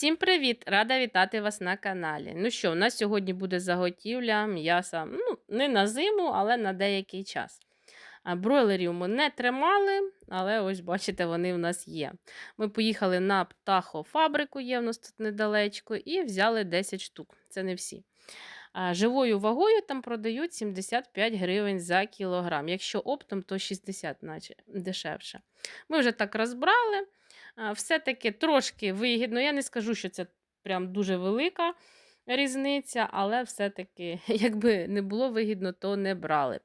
Всім привіт! Рада вітати вас на каналі. Ну що, у нас сьогодні буде заготівля м'яса. Ну, не на зиму, але на деякий час. Бройлерів ми не тримали, але ось бачите, вони в нас є. Ми поїхали на птахофабрику, є в нас тут недалечко, і взяли 10 штук. Це не всі. Живою вагою там продають 75 гривень за кілограм. Якщо оптом, то 60, наче дешевше. Ми вже так розбрали. А, Все-таки трошки вигідно. Я не скажу, що це прям дуже велика різниця, але все-таки, якби не було вигідно, то не брали б.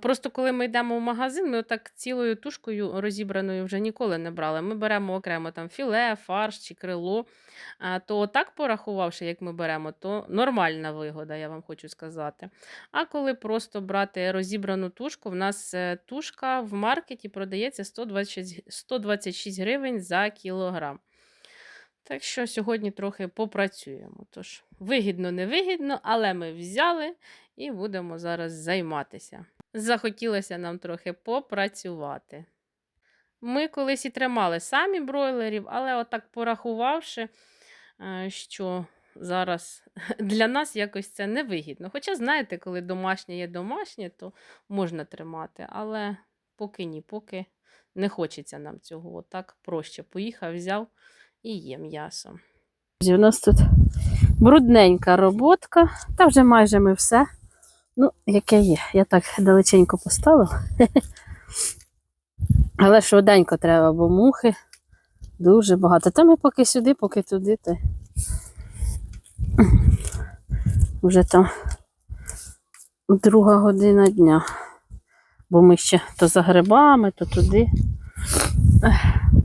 Просто коли ми йдемо в магазин, ми отак цілою тушкою розібраною вже ніколи не брали. Ми беремо окремо там філе, фарш чи крило. А, То отак порахувавши, як ми беремо, то нормальна вигода, я вам хочу сказати. А коли просто брати розібрану тушку, в нас е, тушка в маркеті продається 126, 126 гривень за кілограм. Так що сьогодні трохи попрацюємо. Тож, вигідно, не вигідно, але ми взяли і будемо зараз займатися. Захотілося нам трохи попрацювати. Ми колись і тримали самі бройлерів, але отак порахувавши, е, що зараз для нас якось це невигідно. Хоча, знаєте, коли домашнє є домашнє, то можна тримати, але поки ні, поки не хочеться нам цього. Отак проще. Поїхав, взяв і є м'ясо. У нас тут брудненька роботка, та вже майже ми все. Ну, яке є. Я так далеченько поставила. Але швиденько треба, бо мухи дуже багато. Та ми поки сюди, поки туди, то вже там друга година дня. Бо ми ще то за грибами, то туди.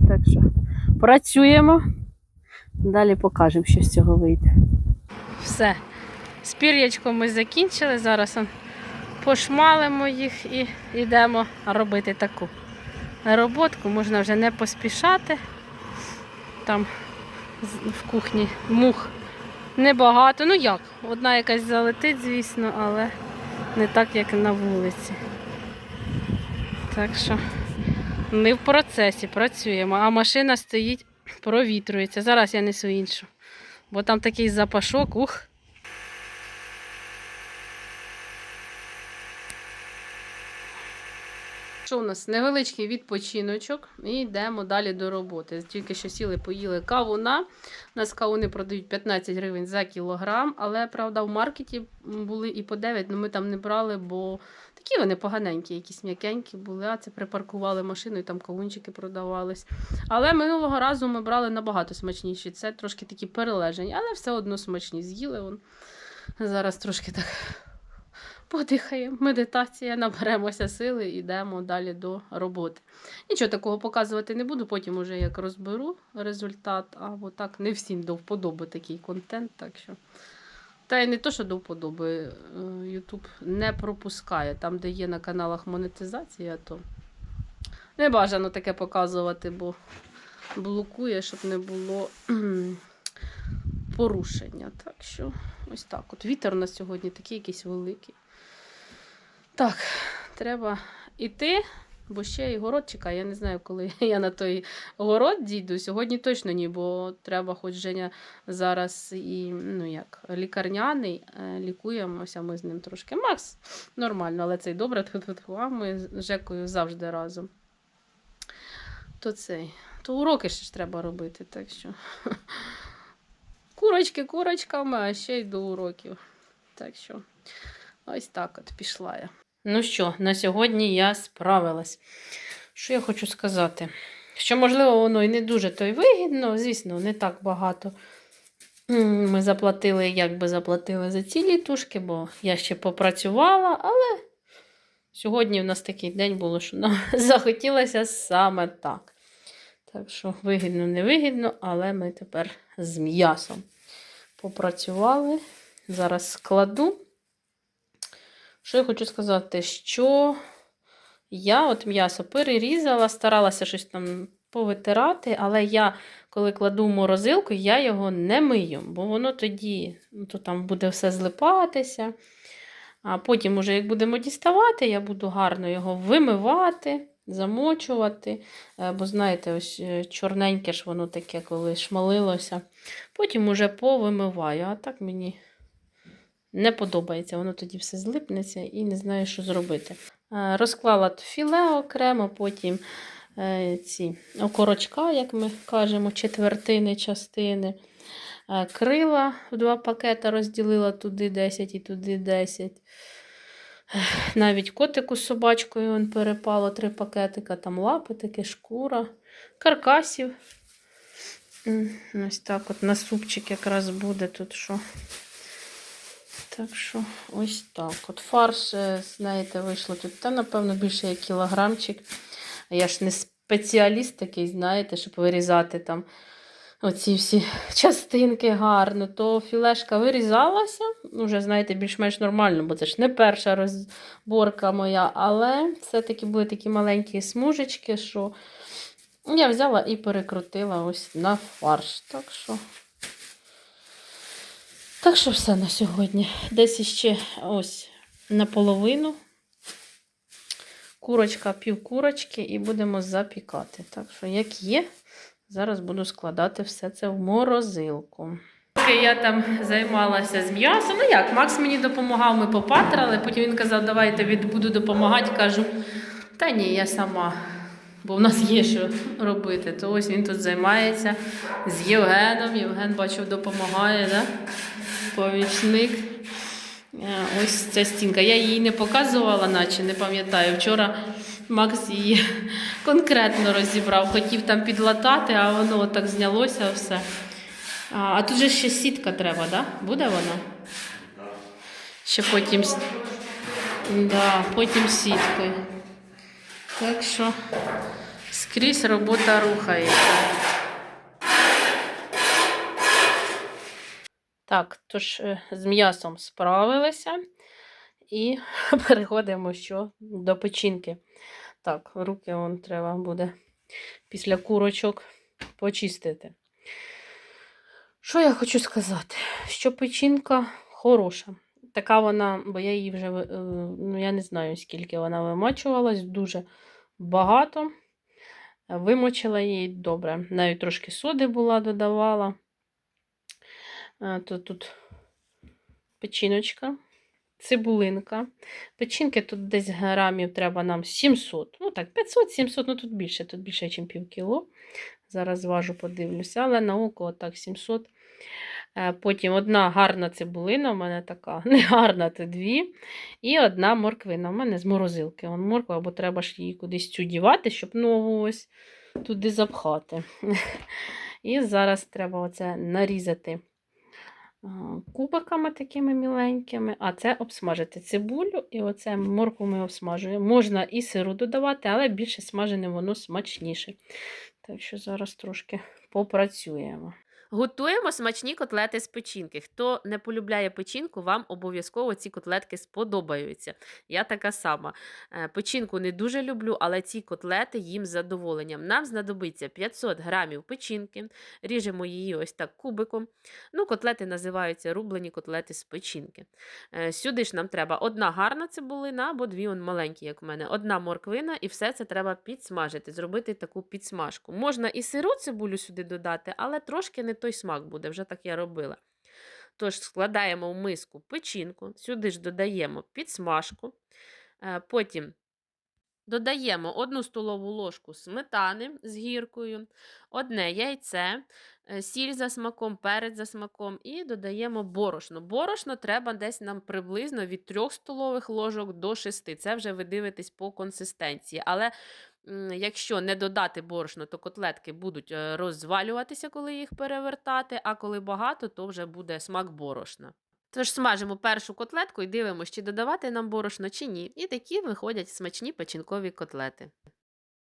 Так що працюємо. Далі покажемо, що з цього вийде. Все. З пір'ячком ми закінчили. Зараз пошмалимо їх і йдемо робити таку роботку. Можна вже не поспішати. Там в кухні мух небагато. Ну як, одна якась залетить, звісно, але не так, як на вулиці. Так що ми в процесі працюємо, а машина стоїть, провітрюється. Зараз я несу іншу. Бо там такий запашок, ух. Що у нас? Невеличкий відпочиночок і йдемо далі до роботи. Тільки що сіли, поїли кавуна. У нас кавуни продають 15 гривень за кілограм, але правда в маркеті були і по 9, але ми там не брали, бо такі вони поганенькі, якісь м'якенькі були. А це припаркували машину і там кавунчики продавались. Але минулого разу ми брали набагато смачніші. Це трошки такі перележені, але все одно смачні. З'їли. Зараз трошки так подихаємо, медитація, наберемося сили і йдемо далі до роботи. Нічого такого показувати не буду, потім уже як розберу результат, або так не всім до вподоби такий контент. так що... Та й не то, що до вподоби. е, YouTube не пропускає. Там, де є на каналах монетизація, то не бажано таке показувати, бо блокує, щоб не було порушення. Так що ось так. От вітер у нас сьогодні такий якийсь великий. Так, треба йти, бо ще і город чекає. Я не знаю, коли я на той город дійду. Сьогодні точно ні, бо треба, хоч Женя зараз і ну як, лікарняний, е, лікуємося ми з ним трошки. Макс нормально, але це й добре, а ми з Жекою завжди разом. То цей, то уроки ще ж треба робити, так що. Курочки курочками, а ще й до уроків. Так що, ось так от пішла я. Ну що, на сьогодні я справилась. Що я хочу сказати? Що, можливо, воно і не дуже то й вигідно, звісно, не так багато. Ми заплатили, як би заплатили за ці літушки, бо я ще попрацювала, але сьогодні в нас такий день було, що нам захотілося саме так. Так що вигідно, не вигідно, але ми тепер з м'ясом попрацювали. Зараз складу. Що я хочу сказати, що я от м'ясо перерізала, старалася щось там повитирати, але я, коли кладу в морозилку, я його не мию, бо воно тоді ну, то там буде все злипатися. А потім, уже, як будемо діставати, я буду гарно його вимивати. Замочувати. Е, Бо, знаєте, ось е, чорненьке ж воно таке, коли шмалилося. Потім уже повимиваю, а так мені не подобається. Воно тоді все злипнеться і не знаю, що зробити. Е, Розклала філе окремо, потім ці окорочка, як ми кажемо, четвертини, частини. Крила в два пакети розділила туди 10 і туди 10. Навіть котику з собачкою он перепало три пакетика, там лапи, таке шкура, каркасів. Ось так от на супчик якраз буде тут що. Так що ось так. От фарш, е, знаєте, вийшло тут, та, напевно, більше як кілограмчик. А Я ж не спеціаліст такий, знаєте, щоб вирізати там оці всі частинки гарно, то філешка вирізалася, ну, вже, знаєте, більш-менш нормально, бо це ж не перша розборка моя, але все-таки були такі маленькі смужечки, що я взяла і перекрутила ось на фарш. Так що, так що все на сьогодні. Десь іще ось наполовину. Курочка, пів курочки, і будемо запікати. Так що, як є, зараз буду складати все це в морозилку. Поки я там займалася з м'ясом, ну як, Макс мені допомагав, ми попатрали, потім він казав, давайте буду допомагати. Кажу, та ні, я сама, бо в нас є що робити. То ось він тут займається з Євгеном. Євген, бачив, допомагає, да? помічник. Е, Ось ця стінка. Я її не показувала, наче не пам'ятаю. Вчора Макс її конкретно розібрав. Хотів там підлатати, а воно так знялося все. А, а тут же ще сітка треба, да? Буде вона? Ще потім, да, потім сіткою. Так що скрізь робота рухається. Так, тож е, з м'ясом справилися і переходимо що до печінки. Так, руки вон треба буде після курочок почистити. Що я хочу сказати? Що печінка хороша. Така вона, бо я її вже, е, ну я не знаю, скільки вона вимочувалась, дуже багато. Вимочила її добре. Навіть трошки соди була, додавала. А, то тут печіночка, цибулинка. Печінки тут десь грамів треба нам 700. Ну так, 500-700, ну тут більше, тут більше, ніж пів кіло. Зараз важу, подивлюся, але на око отак 700. Е, Потім одна гарна цибулина, у мене така, не гарна, то дві. І одна морквина. У мене з морозилки. Вон морква, або треба ж її кудись цю щоб ногу ось туди запхати. І зараз треба оце нарізати кубиками такими міленькими, а це обсмажити цибулю, і оце моркву ми обсмажуємо. Можна і сиру додавати, але більше смажене воно смачніше. Так що зараз трошки попрацюємо. Готуємо смачні котлети з печінки. Хто не полюбляє печінку, вам обов'язково ці котлетки сподобаються. Я така сама. Е, Печінку не дуже люблю, але ці котлети їм з задоволенням. Нам знадобиться 500 грамів печінки, ріжемо її ось так кубиком. Ну, котлети називаються рублені котлети з печінки. Е, Сюди ж нам треба одна гарна цибулина або дві он маленькі, як у мене, одна морквина, і все це треба підсмажити, зробити таку підсмажку. Можна і сиру цибулю сюди додати, але трошки не той смак буде, вже так я робила. Тож складаємо в миску печінку, сюди ж додаємо підсмажку, е, потім додаємо одну столову ложку сметани з гіркою, одне яйце, е, сіль за смаком, перець за смаком і додаємо борошно. Борошно треба десь нам приблизно від 3 столових ложок до 6. Це вже ви дивитесь по консистенції. Але якщо не додати борошно, то котлетки будуть е, розвалюватися, коли їх перевертати, а коли багато, то вже буде смак борошна. Тож смажимо першу котлетку і дивимося, чи додавати нам борошно, чи ні. І такі виходять смачні печінкові котлети.